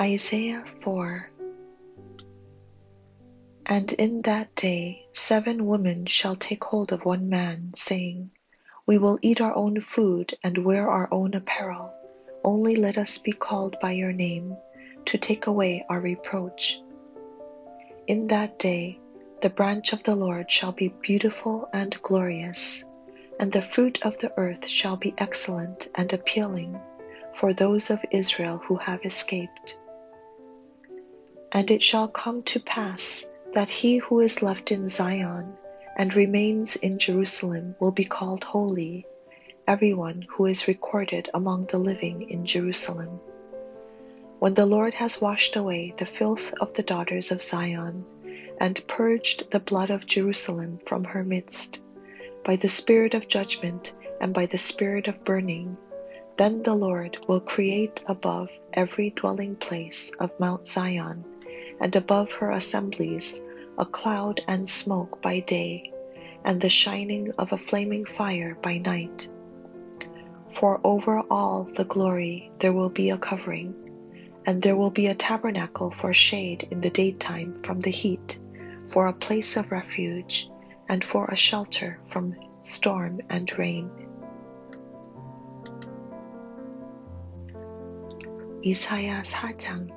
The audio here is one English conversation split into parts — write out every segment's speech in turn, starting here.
Isaiah 4 And in that day seven women shall take hold of one man, saying, We will eat our own food and wear our own apparel. Only let us be called by your name, to take away our reproach. In that day the branch of the Lord shall be beautiful and glorious, and the fruit of the earth shall be excellent and appealing for those of Israel who have escaped. And it shall come to pass that he who is left in Zion and remains in Jerusalem will be called holy, everyone who is recorded among the living in Jerusalem. When the Lord has washed away the filth of the daughters of Zion, and purged the blood of Jerusalem from her midst, by the spirit of judgment and by the spirit of burning, then the Lord will create above every dwelling place of Mount Zion, and above her assemblies, a cloud and smoke by day, and the shining of a flaming fire by night. For over all the glory there will be a covering, and there will be a tabernacle for shade in the daytime from the heat, for a place of refuge, and for a shelter from storm and rain. 이사야 4장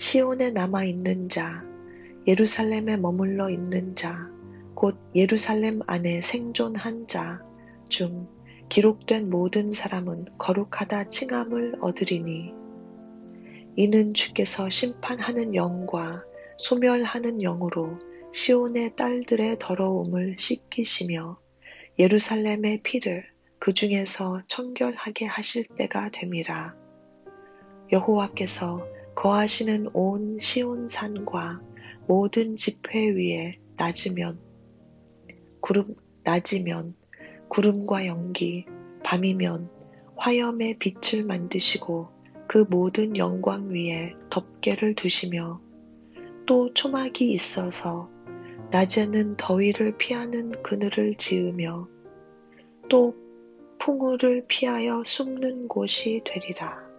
시온에 남아 있는 자, 예루살렘에 머물러 있는 자, 곧 예루살렘 안에 생존한 자 중 기록된 모든 사람은 거룩하다 칭함을 얻으리니 이는 주께서 심판하는 영과 소멸하는 영으로 시온의 딸들의 더러움을 씻기시며 예루살렘의 피를 그 중에서 청결하게 하실 때가 됨이라. 여호와께서 거하시는 온 시온산과 모든 지폐 위에 낮으면 구름 낮이면 구름과 연기 밤이면 화염의 빛을 만드시고 그 모든 영광 위에 덮개를 두시며 또 초막이 있어서 낮에는 더위를 피하는 그늘을 지으며 또 풍우를 피하여 숨는 곳이 되리라.